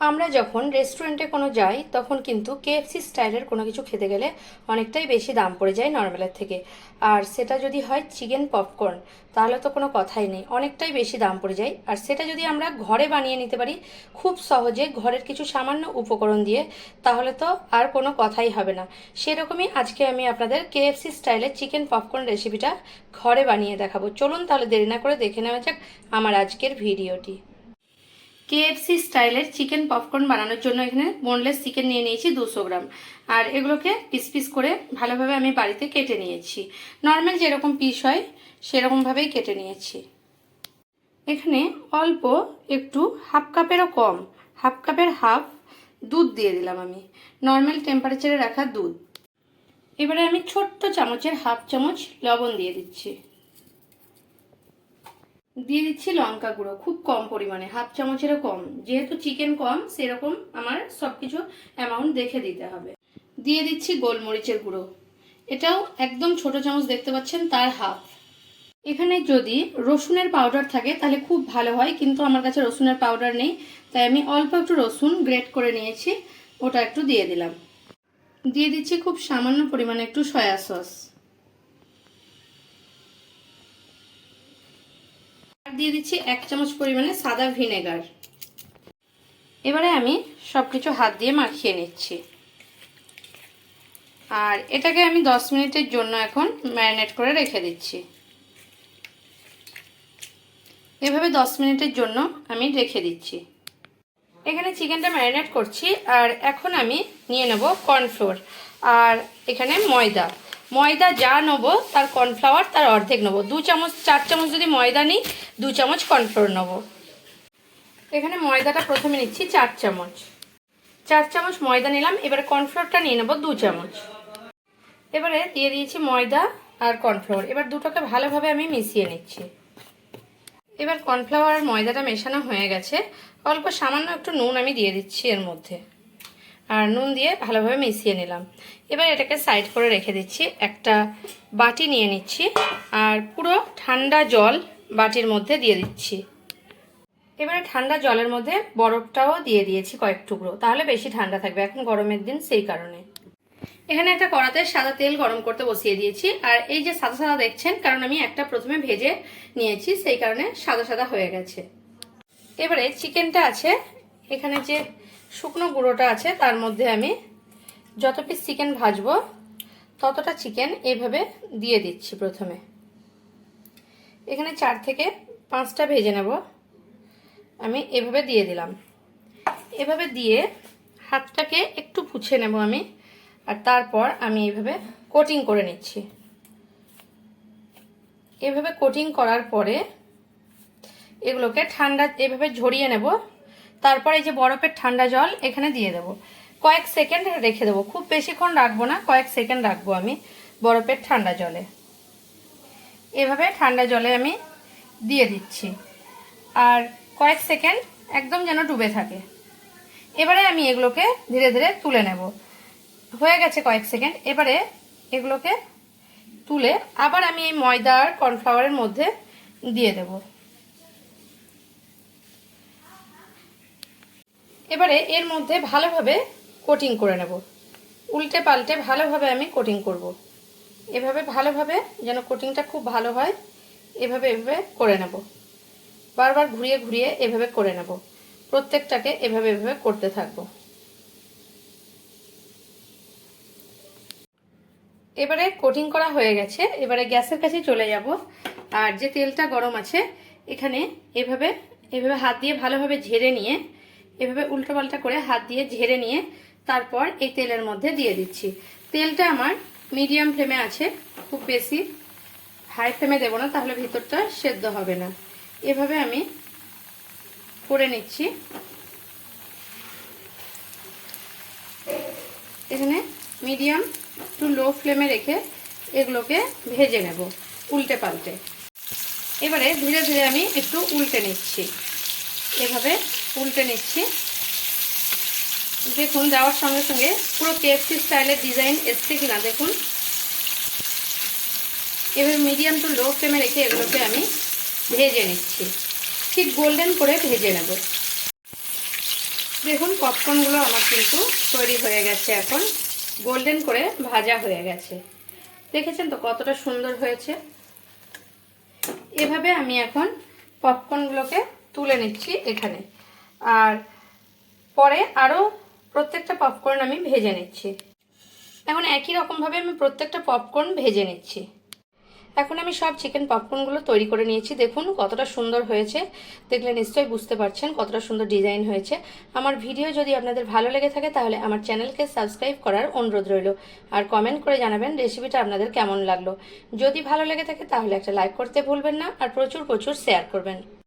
আমরা যখন রেস্টুরেন্টে কোনো যাই, তখন কিন্তু কেএফসি স্টাইলের কোনো কিছু খেতে গেলে অনেকটাই বেশি দাম পড়ে যায় নর্মালের থেকে। আর সেটা যদি হয় চিকেন পপকর্ন তাহলে তো কোনো কথাই নেই, অনেকটাই বেশি দাম পড়ে যায়। আর সেটা যদি আমরা ঘরে বানিয়ে নিতে পারি, খুব সহজে ঘরের কিছু সামান্য উপকরণ দিয়ে, তাহলে তো আর কোনো কথাই হবে না। সেরকমই আজকে আমি আপনাদের কেএফসি স্টাইলের চিকেন পপকর্ন রেসিপিটা ঘরে বানিয়ে দেখাবো। চলুন তাহলে দেরি না করে দেখে নেওয়া যাক আমার আজকের ভিডিওটি। কেএফসি স্টাইলের চিকেন পপকর্ন বানানোর জন্য এখানে বোনলেস চিকেন নিয়ে নিয়েছি দুশো গ্রাম। আর এগুলোকে পিস পিস করে ভালোভাবে আমি বাড়িতে কেটে নিয়েছি। নর্মাল যেরকম পিস হয়, সেরকমভাবেই কেটে নিয়েছি। এখানে অল্প একটু হাফ কাপেরও কম হাফ কাপের হাফ দুধ দিয়ে দিলাম আমি। নর্মাল টেম্পারেচারে রাখা দুধ। এবারে আমি ছোট্ট চামচের হাফ চামচ লবণ দিয়ে দিচ্ছি। দিয়ে দিচ্ছি লঙ্কা গুঁড়ো, খুব কম পরিমাণে, হাফ চামচেরও কম। যেহেতু চিকেন কম, সেরকম আমার সব কিছু অ্যামাউন্ট দেখে দিতে হবে। দিয়ে দিচ্ছি গোলমরিচের গুঁড়ো। এটাও একদম ছোট চামচ দেখতে পাচ্ছেন, তার হাফ। এখানে যদি রসুনের পাউডার থাকে, তাহলে খুব ভালো হয়, কিন্তু আমার কাছে রসুনের পাউডার নেই, তাই আমি অল্প একটু রসুন গ্রেট করে নিয়েছি, ওটা একটু দিয়ে দিলাম। দিয়ে দিচ্ছি খুব সামান্য পরিমাণে একটু সয়া সস আর দিয়ে দিচ্ছি এক চামচ পরিমাণে সাদা ভিনেগার। এবারে আমি সব কিছু হাত দিয়ে মাখিয়ে নিচ্ছি। আর এটাকে আমি দশ মিনিটের জন্য এখন ম্যারিনেট করে রেখে দিচ্ছি। এভাবে দশ মিনিটের জন্য আমি রেখে দিচ্ছি। এখানে চিকেনটা ম্যারিনেট করছি, আর এখন আমি নিয়ে নেব কর্নফ্লোর, আর এখানে ময়দা। ময়দা যা নেব, তার কর্নফ্লাওয়ার তার অর্ধেক নেব। দু চামচ, চার চামচ যদি ময়দা নিই, দু চামচ কর্নফ্লোর নেব। এখানে ময়দাটা প্রথমে নিচ্ছি চার চামচ। চার চামচ ময়দা নিলাম, এবারে কর্নফ্লোরটা নিয়ে নেব দু চামচ। এবারে দিয়ে দিয়েছি ময়দা আর কর্নফ্লাওয়ার এবার দুটোকে ভালোভাবে আমি মিশিয়ে নিচ্ছি। এবার কর্নফ্লাওয়ার আর ময়দাটা মেশানো হয়ে গেছে। অল্প সামান্য একটু নুন আমি দিয়ে দিচ্ছি এর মধ্যে। আর নুন দিয়ে ভালোভাবে মিশিয়ে নিলাম। এবার এটাকে সাইড করে রেখে দিচ্ছি। একটা বাটি নিয়ে নিচ্ছি আর পুরো ঠান্ডা জল বাটির মধ্যে দিয়ে দিচ্ছি। এবারে ঠান্ডা জলের মধ্যে বরফটাও দিয়ে দিয়েছি কয়েক টুকরো। তাহলে বেশি ঠান্ডা থাকবে এখন গরমের দিন সেই কারণে। এখানে একটা কড়াতে সাদা তেল গরম করতে বসিয়ে দিয়েছি। আর এই যে সাদা সাদা দেখছেন, কারণ আমি একটা প্রথমে ভেজে নিয়েছি, সেই কারণে সাদা সাদা হয়ে গেছে। এবারে চিকেনটা আছে। এখানে যে শুকনো গুঁড়োটা আছে, তার মধ্যে আমি যত পিস চিকেন ভাজবো, ততটা চিকেন এইভাবে দিয়ে দিচ্ছি প্রথমে। এখানে চার থেকে পাঁচটা ভেজে নেব। আমি এভাবে দিয়ে দিলাম। এভাবে দিয়ে হাতটাকে একটু পুছে নেব আমি, আর তারপর আমি এভাবে কোটিং করে নিচ্ছি। এভাবে কোটিং করার পরে এগুলোকে ঠান্ডা, এভাবে ঝরিয়ে নেব। তারপর এই যে বরফের ঠান্ডা জল এখানে দিয়ে দেব। কয়েক সেকেন্ড রেখে দেবো। খুব বেশিক্ষণ রাখব না, কয়েক সেকেন্ড রাখব আমি বরফের ঠান্ডা জলে। এভাবে ঠান্ডা জলে আমি দিয়ে দিচ্ছি। আর কয়েক সেকেন্ড একদম যেন ডুবে থাকে। এবারে আমি এগুলোকে ধীরে ধীরে তুলে নেব। হয়ে গেছে কয়েক সেকেন্ড। এবারে এগুলোকে তুলে আবার আমি এই ময়দা আর কর্নফ্লাওয়ারের মধ্যে দিয়ে দেব। এবারে এর মধ্যে ভালোভাবে কোটিং করে নেব। উল্টে পাল্টে ভালোভাবে আমি কোটিং করব। এভাবে ভালোভাবে যেন কোটিংটা খুব ভালো হয়, এভাবে এভাবে করে নেব। বারবার ঘুরিয়ে ঘুরিয়ে এভাবে করে নেব। প্রত্যেকটাকে এভাবে এভাবে করতে থাকব। এবারে কোটিং করা হয়ে গেছে। এবারে গ্যাসের কাছে চলে যাব। আর যে তেলটা গরম আছে, এখানে এভাবে এভাবে হাত দিয়ে ভালোভাবে ঝেড়ে নিয়ে এভাবে উল্টো পাল্টা করে হাত দিয়ে ঝেড়ে নিয়ে তারপর এই তেলের মধ্যে দিয়ে দিচ্ছি। তেলটা আমার মিডিয়াম ফ্লেমে আছে, খুব বেশি হাই ফ্লেমে দেবো না, তাহলে ভিতরটা সেদ্ধ হবে না। এভাবে আমি করে নিচ্ছি। এখানে মিডিয়াম টু লো ফ্লেমে রেখে এগুলোকে ভেজে নেব উল্টে পাল্টে। এবারে ধীরে ধীরে আমি একটু উল্টে নিচ্ছি। এভাবে উল্টে নিচ্ছি। দেখুন দেওয়ার সঙ্গে সঙ্গে পুরো কেএফসি স্টাইলের ডিজাইন এসছে কিনা দেখুন। এভাবে মিডিয়াম টু লো ফ্লেমে রেখে এগুলোকে আমি ভেজে নিচ্ছি। ঠিক গোল্ডেন করে ভেজে নেব। দেখুন পপকর্নগুলো আমার কিন্তু তৈরি হয়ে গেছে এখন। গোল্ডেন করে ভাজা হয়ে গেছে। দেখেছেন তো কতটা সুন্দর হয়েছে? এভাবে আমি এখন পপকর্নগুলোকে তুলে নিচ্ছি এখানে। আর পরে আরও প্রত্যেকটা পপকর্ন আমি ভেজে নিচ্ছি। এখন একই রকমভাবে আমি প্রত্যেকটা পপকর্ন ভেজে নিচ্ছি। এখন আমি সব চিকেন পপকর্নগুলো তৈরি করে নিয়েছি। দেখুন কতটা সুন্দর হয়েছে। দেখলে নিশ্চয়ই বুঝতে পারছেন কতটা সুন্দর ডিজাইন হয়েছে। আমার ভিডিও যদি আপনাদের ভালো লেগে থাকে তাহলে আমার চ্যানেলকে সাবস্ক্রাইব করার অনুরোধ রইল। আর কমেন্ট করে জানাবেন রেসিপিটা আপনাদের কেমন লাগল। যদি ভালো লেগে থাকে তাহলে একটা লাইক করতে ভুলবেন না। আর প্রচুর প্রচুর শেয়ার করবেন।